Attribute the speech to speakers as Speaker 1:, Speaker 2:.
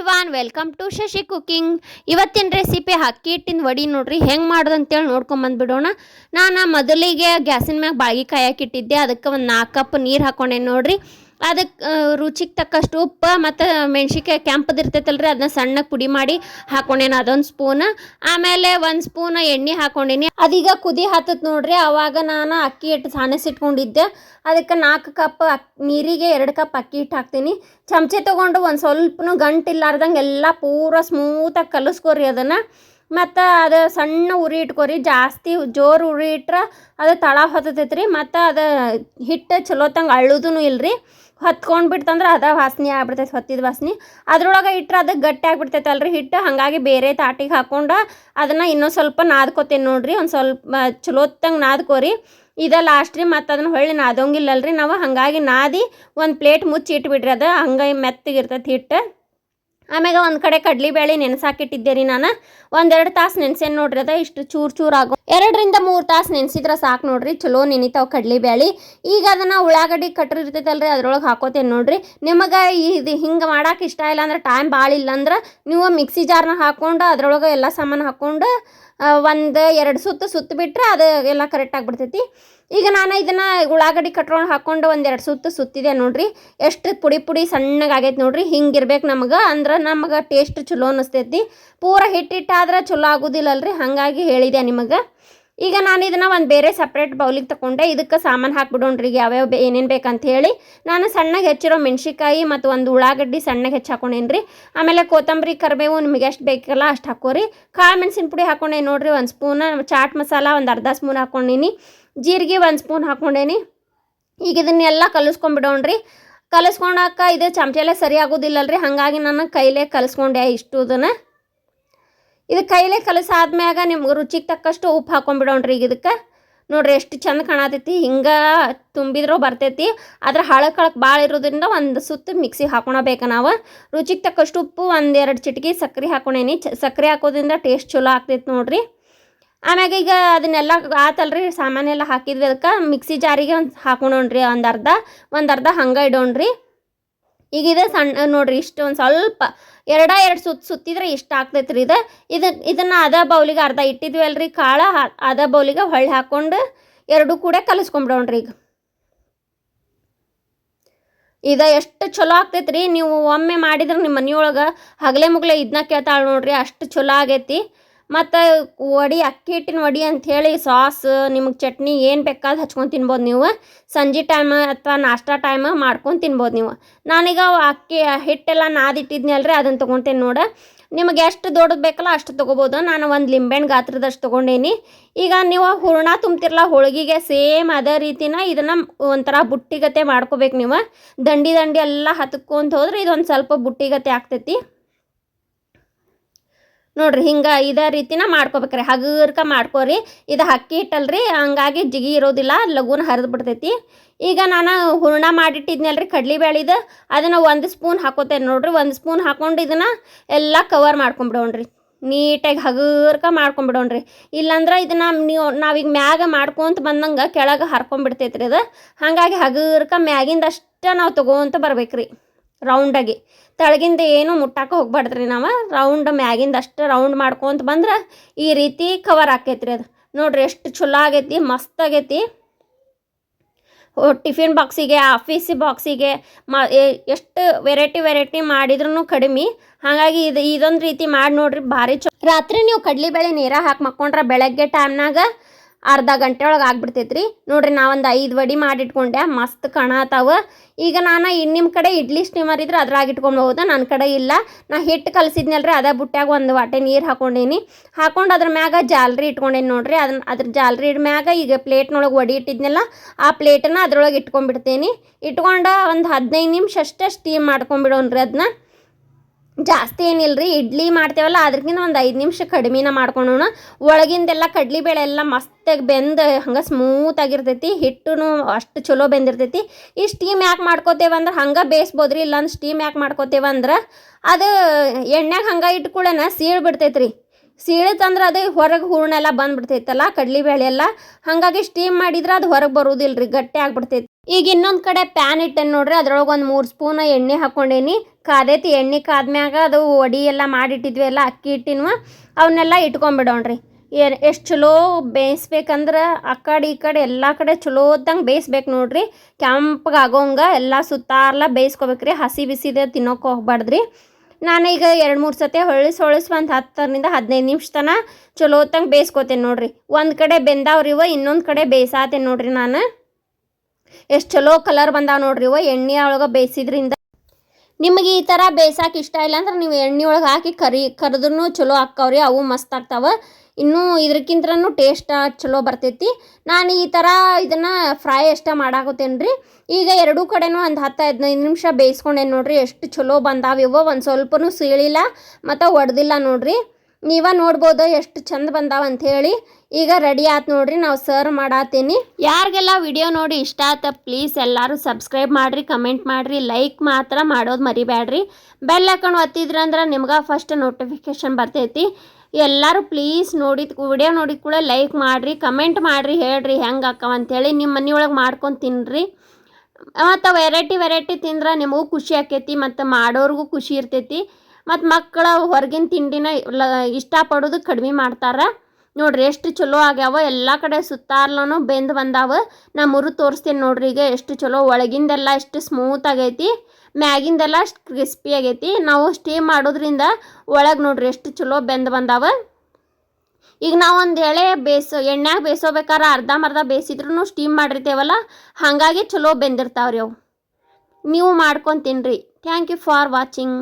Speaker 1: Everyone welcome to Shashi cooking ಇವತ್ತಿನ recipe ಅಕ್ಕಿ ಹಿಟ್ಟಿನ ವಡಿ ನೋಡ್ರಿ, ಹೆಂಗೆ ಮಾಡೋದು ಅಂತೇಳಿ ನೋಡ್ಕೊಂಡು ಬಂದ್ಬಿಡೋಣ. ನಾನು ಮೊದಲಿಗೆ ಗ್ಯಾಸಿನ ಮ್ಯಾಗ ಬಾಳ್ಗಿ ಕಾಯಕ್ಕೆ ಇಟ್ಟಿದ್ದೆ, ಅದಕ್ಕೆ ಒಂದು ನಾಲ್ಕು ಕಪ್ ನೀರು ಹಾಕೊಂಡೆ ನೋಡ್ರಿ. ಅದಕ್ಕೆ ರುಚಿಗೆ ತಕ್ಕಷ್ಟು ಉಪ್ಪು ಮತ್ತು ಮೆಣ್ಸಿನ್ಕಾಯಿ ಕೆಂಪದು ಇರ್ತೈತಲ್ರಿ ಅದನ್ನ ಸಣ್ಣಗೆ ಪುಡಿ ಮಾಡಿ ಹಾಕೊಂಡೇನಿ ಅದೊಂದು ಸ್ಪೂನ್. ಆಮೇಲೆ ಒಂದು ಸ್ಪೂನ್ ಎಣ್ಣೆ ಹಾಕೊಂಡೇನಿ. ಅದೀಗ ಕುದಿ ಹತ್ತತ್ ನೋಡ್ರಿ, ಅವಾಗ ನಾನು ಅಕ್ಕಿ ಹಿಟ್ಟು ಸಾಣಿಸಿಟ್ಕೊಂಡಿದ್ದೆ ಅದಕ್ಕೆ ನಾಲ್ಕು ಕಪ್ ಅಕ್, ನೀರಿಗೆ ಎರಡು ಕಪ್ ಅಕ್ಕಿ ಹಿಟ್ಟು ಹಾಕ್ತೀನಿ. ಚಮಚೆ ತೊಗೊಂಡು ಒಂದು ಸ್ವಲ್ಪನೂ ಗಂಟಿಲ್ಲಾರ್ದಂಗೆ ಎಲ್ಲ ಪೂರ ಸ್ಮೂತಾಗಿ ಕಲಿಸ್ಕೊರಿ ಅದನ್ನು. ಮತ್ತು ಅದು ಸಣ್ಣ ಉರಿ ಇಟ್ಕೋರಿ, ಜಾಸ್ತಿ ಜೋರು ಉರಿ ಇಟ್ರೆ ಅದು ತಳ ಹೊತ್ತತೈತೆ ರೀ ಮತ್ತು ಅದು ಹಿಟ್ಟು ಚಲೋತ್ತಂಗೆ ಅಳ್ಳೋದೂ ಇಲ್ರಿ. ಹೊತ್ಕೊಂಡು ಬಿಡ್ತಂದ್ರೆ ಅದ ವಾಸನೆ ಆಗ್ಬಿಡ್ತೈತೆ, ಹೊತ್ತಿದ ವಾಸನೆ. ಅದ್ರೊಳಗೆ ಇಟ್ರೆ ಅದು ಗಟ್ಟಿ ಆಗಿಬಿಡ್ತೈತೆ ಅಲ್ರಿ ಹಿಟ್ಟು, ಹಾಗಾಗಿ ಬೇರೆ ತಾಟಿಗೆ ಹಾಕೊಂಡು ಅದನ್ನು ಇನ್ನೂ ಸ್ವಲ್ಪ ನಾದ್ಕೋತೀನಿ ನೋಡಿರಿ, ಒಂದು ಸ್ವಲ್ಪ ಚಲೋತ್ತಂಗೆ ನಾದ್ಕೋರಿ. ಇದ ಲಾಸ್ಟ್ ರೀ ಮತ್ತು ಅದನ್ನ ಹೊಳ್ಳಿ ನಾದೋಂಗಿಲ್ಲಲ್ರಿ ನಾವು, ಹಾಗಾಗಿ ನಾದಿ ಒಂದು ಪ್ಲೇಟ್ ಮುಚ್ಚಿ ಇಟ್ಬಿಡ್ರಿ ಅದು, ಹಂಗೆ ಮೆತ್ತಗಿರ್ತೈತೆ ಹಿಟ್ಟು. ಆಮ್ಯಾಗ ಒಂದು ಕಡೆ ಕಡ್ಲಿಬೇಳೆ ನೆನೆಸಾಕಿಟ್ಟಿದ್ದೆ ರೀ ನಾನು. ಒಂದೆರಡು ತಾಸು ನೆನೆಸೇನು ನೋಡ್ರಿ ಅದ, ಇಷ್ಟು ಚೂರು ಚೂರು ಆಗೋ. ಎರಡರಿಂದ ಮೂರು ತಾಸು ನೆನೆಸಿದ್ರೆ ಸಾಕು ನೋಡ್ರಿ, ಚಲೋ ನೆನಿತಾವ ಕಡ್ಲಿಬೇಳೆ ಈಗ ಅದನ್ನು ಉಳ್ಳಾಗಡ್ಡಿ ಕಟ್ಟಿರ್ತೈತಲ್ರಿ ಅದ್ರೊಳಗೆ ಹಾಕೋತೇನೆ ನೋಡ್ರಿ. ನಿಮಗೆ ಇದು ಹಿಂಗೆ ಮಾಡಕ್ಕೆ ಇಷ್ಟ ಇಲ್ಲ ಅಂದ್ರೆ ಟೈಮ್ ಭಾಳ ಇಲ್ಲ ಅಂದ್ರೆ, ನೀವು ಮಿಕ್ಸಿ ಜಾರ್ನ ಹಾಕ್ಕೊಂಡು ಅದ್ರೊಳಗೆ ಎಲ್ಲ ಸಾಮಾನು ಹಾಕ್ಕೊಂಡು ಒಂದು ಎರಡು ಸುತ್ತು ಸುತ್ತು ಬಿಟ್ರೆ ಅದು ಎಲ್ಲ ಕರೆಕ್ಟ್ ಆಗಿಬಿಡ್ತೈತಿ ಈಗ ನಾನು ಇದನ್ನು ಉಳ್ಳಾಗಡ್ಡಿ ಕಟ್ಕೊಂಡು ಹಾಕ್ಕೊಂಡು ಒಂದೆರಡು ಸುತ್ತು ಸುತ್ತಿದೆ ನೋಡ್ರಿ. ಎಷ್ಟು ಪುಡಿ ಪುಡಿ ಸಣ್ಣಗೆ ಆಗೈತೆ ನೋಡ್ರಿ. ಹಿಂಗೆ ಇರ್ಬೇಕು ನಮಗೆ. ಅಂದ್ರೆ ನಮಗೆ ಟೇಸ್ಟ್ ಚಲೋ ಅನಿಸ್ತೈತಿ. ಪೂರ ಹಿಟ್ಟಿಟ್ಟಾದ್ರೆ ಚಲೋ ಆಗೋದಿಲ್ಲಲ್ರಿ. ಹಾಗಾಗಿ ಹೇಳಿದೆ ನಿಮಗೆ. ಈಗ ನಾನು ಇದನ್ನು ಒಂದು ಬೇರೆ ಸಪ್ರೇಟ್ ಬೌಲಿಗೆ ತಗೊಂಡೆ ಇದಕ್ಕೆ ಸಾಮಾನು ಹಾಕ್ಬಿಡೋಣ್ರಿ. ಯಾವ್ಯಾವ ಏನೇನು ಬೇಕಂತ ಹೇಳಿ. ನಾನು ಸಣ್ಣಗೆ ಹೆಚ್ಚಿರೋ ಮೆಣ್ಸಿಕಾಯಿ ಮತ್ತು ಒಂದು ಉಳ್ಳಾಗಡ್ಡಿ ಸಣ್ಣಗೆ ಹೆಚ್ಚು ಹಾಕೊಂಡೇನಿ ರೀ ಆಮೇಲೆ ಕೊತ್ತಂಬರಿ, ಕರಿಬೇವು ನಿಮಗೆ ಎಷ್ಟು ಬೇಕಲ್ಲ ಅಷ್ಟು ಹಾಕೋರಿ. ಕಾಳು ಮೆಣಸಿನ ಪುಡಿ ಹಾಕೊಂಡೆ ನೋಡಿರಿ. ಒಂದು ಸ್ಪೂನ್ ಚಾಟ್ ಮಸಾಲ ಒಂದು ಅರ್ಧ ಸ್ಪೂನ್ ಹಾಕೊಂಡೀನಿ. ಜೀರಿಗೆ ಒಂದು ಸ್ಪೂನ್ ಹಾಕ್ಕೊಂಡೇನಿ ಈಗ ಇದನ್ನೆಲ್ಲ ಕಲಿಸ್ಕೊಂಡ್ಬಿಡೋಣ್ರಿ. ಕಲಿಸ್ಕೊಂಡಾಕ ಇದು ಚಮಚೆಲೆ ಸರಿ ಆಗೋದಿಲ್ಲಲ್ರಿ. ಹಾಗಾಗಿ ನಾನು ಕೈಲೇ ಕಲಿಸ್ಕೊಂಡೆ ಇಷ್ಟು ಇದನ್ನು ಇದು ಕೈಲೇ ಕಲಸಾದ್ಮ್ಯಾಗ ನಿಮ್ಗೆ ರುಚಿಗೆ ತಕ್ಕಷ್ಟು ಉಪ್ಪು ಹಾಕೊಂಡ್ಬಿಡೋಣ್ರಿ ಈಗ ಇದಕ್ಕೆ. ನೋಡ್ರಿ ಎಷ್ಟು ಚಂದ ಕಾಣತೈತಿ. ಹಿಂಗೆ ತುಂಬಿದ್ರೂ ಬರ್ತೈತಿ. ಆದ್ರೆ ಹಳಕ್ ಹಳಕ್ ಭಾಳ ಇರೋದ್ರಿಂದ ಒಂದು ಸುತ್ತ ಮಿಕ್ಸಿಗೆ ಹಾಕೊಳಬೇಕು ನಾವು. ರುಚಿಗೆ ತಕ್ಕಷ್ಟು ಉಪ್ಪು ಒಂದೆರಡು ಚಿಟಕಿ ಸಕ್ಕರೆ ಹಾಕೊಂಡೇನಿ ಸಕ್ಕರೆ ಹಾಕೋದ್ರಿಂದ ಟೇಸ್ಟ್ ಚಲೋ ಆಗ್ತೈತಿ ನೋಡ್ರಿ. ಆಮ್ಯಾಗ ಈಗ ಅದನ್ನೆಲ್ಲ ಆತಲ್ರಿ ಸಾಮಾನೆಲ್ಲ ಹಾಕಿದ್ವಿ ಅದಕ್ಕೆ. ಮಿಕ್ಸಿ ಜಾರಿಗೆ ಒಂದು ಹಾಕೊಂಡೋಣ್ರಿ ಒಂದು ಅರ್ಧ ಒಂದು ಅರ್ಧ ಹಂಗೆ ಇಡೋಣ್ರಿ. ಈಗ ಇದು ಸಣ್ಣ, ನೋಡ್ರಿ ಇಷ್ಟು ಒಂದು ಸ್ವಲ್ಪ, ಎರಡ ಎರಡು ಸುತ್ತ ಸುತ್ತಿದ್ರೆ ಇಷ್ಟ ಆಗ್ತೈತೆ ರೀ ಇದು. ಇದು, ಇದನ್ನು ಅದ ಬೌಲಿಗೆ ಅರ್ಧ ಇಟ್ಟಿದ್ವಿ ಅಲ್ರಿ ಕಾಳು ಅದ ಬೌಲಿಗೆ ಹೊಳ್ಳಿ ಹಾಕ್ಕೊಂಡು ಎರಡೂ ಕೂಡ ಕಲಿಸ್ಕೊಂಬಿಡೋಣ್ರಿ ಈಗ. ಇದು ಎಷ್ಟು ಚಲೋ ಆಗ್ತೈತ್ರಿ, ನೀವು ಒಮ್ಮೆ ಮಾಡಿದ್ರೆ ನಿಮ್ಮ ಮನೆಯೊಳಗೆ ಹಗಲೆ ಮುಗಲೆ ಇದನ್ನ ಕೇಳ್ತಾಳೆ ನೋಡ್ರಿ, ಅಷ್ಟು ಚಲೋ ಆಗೈತಿ. ಮತ್ತು ವಡಿ, ಅಕ್ಕಿ ಹಿಟ್ಟಿನ ವಡಿ ಅಂಥೇಳಿ ಸಾಸ್, ನಿಮಗೆ ಚಟ್ನಿ ಏನು ಬೇಕಾದ ಹಚ್ಕೊಂಡು ತಿನ್ಬೋದು ನೀವು. ಸಂಜೆ ಟೈಮ್ ಅಥವಾ ನಾಷ್ಟಾ ಟೈಮ್ ಮಾಡ್ಕೊಂಡು ತಿನ್ಬೋದು ನೀವು. ನಾನೀಗ ಅಕ್ಕಿ, ಹಿಟ್ಟೆಲ್ಲ ನಾದಿಟ್ಟಿದ್ನಲ್ಲ ರೀ ಅದನ್ನು ತೊಗೊತೇನೆ ನೋಡ. ನಿಮಗೆ ಎಷ್ಟು ದೊಡ್ಡದು ಬೇಕಲ್ಲ ಅಷ್ಟು ತೊಗೋಬೋದು. ನಾನು ಒಂದು ಲಿಂಬೆಹಣ್ಣು ಗಾತ್ರದಷ್ಟು ತೊಗೊಂಡೇನಿ. ಈಗ ನೀವು ಹೂರ್ಣ ತುಂಬ್ತಿರಲ್ಲ ಹೋಳಿಗೆಗೆ ಸೇಮ್ ಅದೇ ರೀತಿನ ಇದನ್ನು ಒಂಥರ ಬುಟ್ಟಿಗತೆ ಮಾಡ್ಕೋಬೇಕು ನೀವು. ದಂಡಿ ದಂಡಿ ಎಲ್ಲ ಹತ್ಕೊಂತ ಹೋದ್ರೆ ಇದೊಂದು ಸ್ವಲ್ಪ ಬುಟ್ಟಿಗತೆ ಆಗ್ತೈತಿ. ನೋಡ್ರಿ ಹಿಂಗೆ ಇದೇ ರೀತಿನ ಮಾಡ್ಕೋಬೇಕ್ರಿ. ಹಗರ್ಕ ಮಾಡ್ಕೋರಿ. ಇದು ಅಕ್ಕಿ ಹಿಟ್ಟಲ್ರಿ, ಹಂಗಾಗಿ ಜಿಗಿ ಇರೋದಿಲ್ಲ ಲಘುನ ಹರಿದು ಬಿಡ್ತೈತಿ. ಈಗ ನಾನು ಹೂರ್ಣ ಮಾಡಿಟ್ಟಿದ್ನಲ್ರಿ ಕಡ್ಲಿ ಬೇಳಿದು ಅದನ್ನು ಒಂದು ಸ್ಪೂನ್ ಹಾಕೋತೇನೆ ನೋಡ್ರಿ. ಒಂದು ಸ್ಪೂನ್ ಹಾಕೊಂಡು ಇದನ್ನು ಎಲ್ಲ ಕವರ್ ಮಾಡ್ಕೊಂಬಿಡೋಣ್ರಿ. ನೀಟಾಗಿ ಹಗರ್ಕ ಮಾಡ್ಕೊಂಬಿಡೋಣ್ರಿ. ಇಲ್ಲಾಂದ್ರೆ ಇದನ್ನು ನೀವು, ನಾವೀಗ ಮ್ಯಾಗ ಮಾಡ್ಕೊಂತ ಬಂದಂಗೆ ಕೆಳಗೆ ಹರ್ಕೊಂಬಿಡ್ತೈತ್ರಿ ಅದು. ಹಾಗಾಗಿ ಹಗರ್ಕ ಮ್ಯಾಗಿಂದ ಅಷ್ಟೇ ನಾವು ತೊಗೊಂತ ಬರ್ಬೇಕ್ರಿ. ರೌಂಡಾಗಿ. ತಳಗಿಂದ ಏನು ಮುಟ್ಟಾಕ ಹೋಗ್ಬಾರ್ದ್ರಿ ನಾವು. ರೌಂಡ್ ಮ್ಯಾಗಿಂದ ಅಷ್ಟು ರೌಂಡ್ ಮಾಡ್ಕೊಂತ ಬಂದ್ರೆ ಈ ರೀತಿ ಕವರ್ ಆಕೈತ್ರಿ ಅದು. ನೋಡ್ರಿ ಎಷ್ಟು ಚಲೋ ಆಗೈತಿ, ಮಸ್ತ್ ಆಗೈತಿ. ಟಿಫಿನ್ ಬಾಕ್ಸಿಗೆ ಆಫೀಸ್ ಬಾಕ್ಸಿಗೆ ಮ ಎಷ್ಟು ವೆರೈಟಿ ವೆರೈಟಿ ಮಾಡಿದ್ರೂ ಕಡಿಮೆ. ಹಾಗಾಗಿ ಇದು, ಇದೊಂದು ರೀತಿ ಮಾಡಿ ನೋಡ್ರಿ ಭಾರಿ ಚೊ ರಾತ್ರಿ ನೀವು ಕಡ್ಲಿಬೇಳೆ ನೀರ ಹಾಕಿ ಮಕ್ಕೊಂಡ್ರೆ ಬೆಳಗ್ಗೆ ಟೈಮ್ನಾಗ ಅರ್ಧ ಗಂಟೆ ಒಳಗೆ ಆಗ್ಬಿಡ್ತೈತ್ರಿ. ನೋಡ್ರಿ ನಾವೊಂದು ಐದು ವಡಿ ಮಾಡಿಟ್ಕೊಂಡೆ ಮಸ್ತ್ ಕಾಣತಾವ ಈಗ ನಾನು ನಿಮ್ಮ ಕಡೆ ಇಡ್ಲಿ ಸ್ಟೀಮರ್ ಇದ್ರೆ ಅದ್ರಾಗ ಇಟ್ಕೊಳ್ಬೋದು ನನ್ನ ಕಡೆ ಇಲ್ಲ. ನಾ ಹಿಟ್ಟು ಕಲಸಿದ್ನಲ್ರಿ, ಅದೇ ಬುಟ್ಟ್ಯಾಗ ಒಂದು ವಾಟೆ ನೀರು ಹಾಕೊಂಡೀನಿ. ಹಾಕೊಂಡು ಅದ್ರ ಮ್ಯಾಗ ಜಾಲ್ರಿ ಇಟ್ಕೊಂಡೇನಿ ನೋಡ್ರಿ ಅದನ್ನ ಅದ್ರ ಜಾಲ್ರಿ ಮ್ಯಾಗ ಈಗ ಪ್ಲೇಟ್ನೊಳಗೆ ವಡಿ ಇಟ್ಟಿದ್ನಲ್ಲ, ಆ ಪ್ಲೇಟನ್ನು ಅದ್ರೊಳಗೆ ಇಟ್ಕೊಂಡ್ಬಿಡ್ತೀನಿ. ಇಟ್ಕೊಂಡು ಒಂದು ಹದಿನೈದು ನಿಮಿಷ ಅಷ್ಟೇ ಸ್ಟೀಮ್ ಮಾಡ್ಕೊಂಬಿಡೋಣ್ರಿ ಅದನ್ನ ಜಾಸ್ತಿ ಏನಿಲ್ರಿ, ಇಡ್ಲಿ ಮಾಡ್ತೇವಲ್ಲ ಅದಕ್ಕಿಂತ ಒಂದು ಐದು ನಿಮಿಷ ಕಡಿಮೆನ ಮಾಡ್ಕೊಳೋಣ. ಒಳಗಿಂದೆಲ್ಲ ಕಡ್ಲಿಬೇಳೆ ಎಲ್ಲ ಮಸ್ತಾಗಿ ಬೆಂದು ಹಂಗೆ ಸ್ಮೂತ್ ಆಗಿರ್ತೈತಿ ಹಿಟ್ಟು ಅಷ್ಟು ಚಲೋ ಬೆಂದಿರ್ತೈತಿ. ಈ ಸ್ಟೀಮ್ ಯಾಕೆ ಮಾಡ್ಕೋತೇವಂದ್ರೆ ಹಂಗೆ ಬೇಯಿಸ್ಬೋದ್ರಿ, ಇಲ್ಲಾಂದ್ರೆ ಸ್ಟೀಮ್ ಯಾಕೆ ಮಾಡ್ಕೋತೇವಂದ್ರೆ ಅದು ಎಣ್ಣೆಗೆ ಹಂಗೆ ಇಟ್ಕೊಳ್ಳೇನ ಸೀಳ್ ಬಿಡ್ತೈತ್ರಿ. ಸೀಳಿತಂದ್ರೆ ಅದು ಹೊರಗೆ ಹೂರ್ಣೆಲ್ಲ ಬಂದ್ಬಿಡ್ತೈತಲ್ಲ, ಕಡ್ಲಿ ಬೇಳೆ ಎಲ್ಲ. ಹಾಗಾಗಿ ಸ್ಟೀಮ್ ಮಾಡಿದ್ರೆ ಅದು ಹೊರಗೆ ಬರೋದಿಲ್ಲ ರೀ ಗಟ್ಟಿ ಆಗ್ಬಿಡ್ತೈತಿ. ಈಗ ಇನ್ನೊಂದು ಕಡೆ ಪ್ಯಾನ್ ಇಟ್ಟೇನು ನೋಡ್ರಿ, ಅದ್ರೊಳಗೆ ಒಂದು ಮೂರು ಸ್ಪೂನ್ ಎಣ್ಣೆ ಹಾಕ್ಕೊಂಡೇನಿ ಕಾದೈತಿ ಎಣ್ಣೆ ಕಾದ್ಮ್ಯಾಗ ಅದು ಒಡಿ ಎಲ್ಲ ಮಾಡಿಟ್ಟಿದ್ವಿ ಎಲ್ಲ ಅಕ್ಕಿ ಹಿಟ್ಟಿನ್ವ ಅವನ್ನೆಲ್ಲ ಇಟ್ಕೊಂಬಿಡೋಣ್ರಿ. ಎಷ್ಟು ಚಲೋ ಬೇಯಿಸ್ಬೇಕಂದ್ರೆ ಆ ಕಡೆ ಈ ಕಡೆ ಎಲ್ಲ ಕಡೆ ಚಲೋ ಹೊತ್ತಂಗೆ ಬೇಯಿಸ್ಬೇಕು ನೋಡ್ರಿ. ಕೆಂಪಗೆ ಆಗೋಂಗೆ ಎಲ್ಲ ಸುತ್ತಾರ್ಲ ಬೇಯಿಸ್ಕೋಬೇಕ್ರಿ, ಹಸಿ ಬಿಸಿದೆ ತಿನ್ನೋಕೆ ಹೋಗ್ಬಾರ್ದ್ರಿ. ನಾನು ಈಗ ಎರಡು ಮೂರು ಸತಿ ಹೊಳಿಸಿ ಹೊಳಿಸಿ ಒಂದು ಹತ್ತರಿಂದ ಹದಿನೈದು ನಿಮಿಷ ತನ ಚಲೋ ಹೊತ್ತಂಗೆ ಬೇಯಿಸ್ಕೋತೇನೆ ನೋಡ್ರಿ. ಒಂದು ಕಡೆ ಬೆಂದಾವ್ರಿ ಇವ, ಇನ್ನೊಂದು ಕಡೆ ಬೇಯಿಸಾತೇನೆ ನೋಡ್ರಿ ನಾನು. ಎಷ್ಟು ಚಲೋ ಕಲರ್ ಬಂದಾವ ನೋಡ್ರಿ ಇವ, ಎಣ್ಣೆ ಒಳಗೆ ಬೇಯಿಸಿದ್ರಿಂದ. ನಿಮಗೆ ಈ ಥರ ಬೇಯ್ಸಕ್ಕೆ ಇಷ್ಟ ಇಲ್ಲ ಅಂದ್ರೆ ನೀವು ಎಣ್ಣೆ ಒಳಗೆ ಹಾಕಿ ಕರಿ ಕರೆದ್ರೂ ಚಲೋ ಆಕ್ಕಾವ್ರಿ ಅವು ಮಸ್ತ್ ಆಗ್ತಾವ. ಇನ್ನೂ ಇದಕ್ಕಿಂತನೂ ಟೇಸ್ಟ್ ಚಲೋ ಬರ್ತೈತಿ. ನಾನು ಈ ಥರ ಇದನ್ನು ಫ್ರೈ ಅಷ್ಟೇ ಮಾಡಾಕತ್ತೇನೆ ರೀ ಈಗ ಎರಡೂ ಕಡೆನೂ ಒಂದು ಹತ್ತು ಹದಿನೈದು ನಿಮಿಷ ಬೇಯಿಸ್ಕೊಂಡೇನು ನೋಡಿರಿ, ಎಷ್ಟು ಚಲೋ ಬಂದಾವ ಇವ ಒಂದು ಸ್ವಲ್ಪನೂ ಸೀಳಿಲ್ಲ, ಮತ್ತು ಒಡೆದಿಲ್ಲ ನೋಡ್ರಿ. ನೀವ ನೋಡ್ಬೋದು ಎಷ್ಟು ಚಂದ ಬಂದಾವ ಅಂತ ಹೇಳಿ. ಈಗ ರೆಡಿ ಆತ್ ನೋಡ್ರಿ, ನಾವು ಸರ್ವ್ ಮಾಡಾತೀನಿ. ಯಾರಿಗೆಲ್ಲ ವಿಡಿಯೋ ನೋಡಿ ಇಷ್ಟ ಆತ ಪ್ಲೀಸ್ ಎಲ್ಲರೂ ಸಬ್ಸ್ಕ್ರೈಬ್ ಮಾಡಿರಿ ಕಮೆಂಟ್ ಮಾಡಿರಿ ಲೈಕ್ ಮಾತ್ರ ಮಾಡೋದು ಮರಿಬೇಡ್ರಿ ಬೆಲ್ ಹಾಕೊಂಡು ಒತ್ತಿದ್ರಂದ್ರೆ ನಿಮ್ಗೆ ಫಸ್ಟ್ ನೋಟಿಫಿಕೇಶನ್ ಬರ್ತೈತಿ. ಎಲ್ಲರೂ ಪ್ಲೀಸ್ ನೋಡಿದ ವಿಡಿಯೋ ನೋಡಿದ ಕೂಡ ಲೈಕ್ ಮಾಡಿರಿ ಕಮೆಂಟ್ ಮಾಡಿರಿ, ಹೇಳ್ರಿ ಹೆಂಗೆ ಅಕ್ಕವ ಅಂತೇಳಿ ನಿಮ್ಮ ಮನೆಯೊಳಗೆ ಮಾಡ್ಕೊಂಡು ತಿನ್ನಿರಿ ಮತ್ತು ವೆರೈಟಿ ವೆರೈಟಿ ತಿಂದ್ರೆ ನಿಮಗೂ ಖುಷಿ ಆಕೈತಿ, ಮತ್ತು ಮಾಡೋರಿಗೂ ಖುಷಿ ಇರ್ತೈತಿ. ಮತ್ತು ಮಕ್ಕಳ ಹೊರಗಿನ ತಿಂಡಿನ ಲ, ಇಷ್ಟಪಡೋದು ಕಡಿಮೆ ಮಾಡ್ತಾರೆ. ನೋಡ್ರಿ ಎಷ್ಟು ಚಲೋ ಆಗ್ಯಾವ, ಎಲ್ಲ ಕಡೆ ಸುತ್ತಾರ್ಲೂ ಬೆಂದು ಬಂದಾವ. ನಾ ಮುರು ತೋರಿಸ್ತೀನಿ ನೋಡ್ರಿ ಈಗ ಎಷ್ಟು ಚಲೋ, ಒಳಗಿಂದೆಲ್ಲ ಎಷ್ಟು ಸ್ಮೂತ್ ಆಗೈತಿ. ಮ್ಯಾಗಿಂದೆಲ್ಲ ಅಷ್ಟು ಕ್ರಿಸ್ಪಿ ಆಗೈತಿ. ನಾವು ಸ್ಟೀಮ್ ಮಾಡೋದ್ರಿಂದ ಒಳಗೆ ನೋಡ್ರಿ ಎಷ್ಟು ಚಲೋ ಬೆಂದು ಬಂದಾವ. ಈಗ ನಾವು ಒಂದು ಎಳೆ ಬೇಯಿಸೋ ಎಣ್ಣೆಗೆ ಅರ್ಧ ಅರ್ಧಂಬರ್ಧ ಬೇಯಿಸಿದ್ರು ಸ್ಟೀಮ್ ಮಾಡಿರ್ತೇವಲ್ಲ, ಹಾಗಾಗಿ ಚಲೋ ಬೆಂದಿರ್ತಾವ್ರಿ ಅವು. ನೀವು ಮಾಡ್ಕೊಂಡು ರೀ ಥ್ಯಾಂಕ್ ಯು ಫಾರ್ ವಾಚಿಂಗ್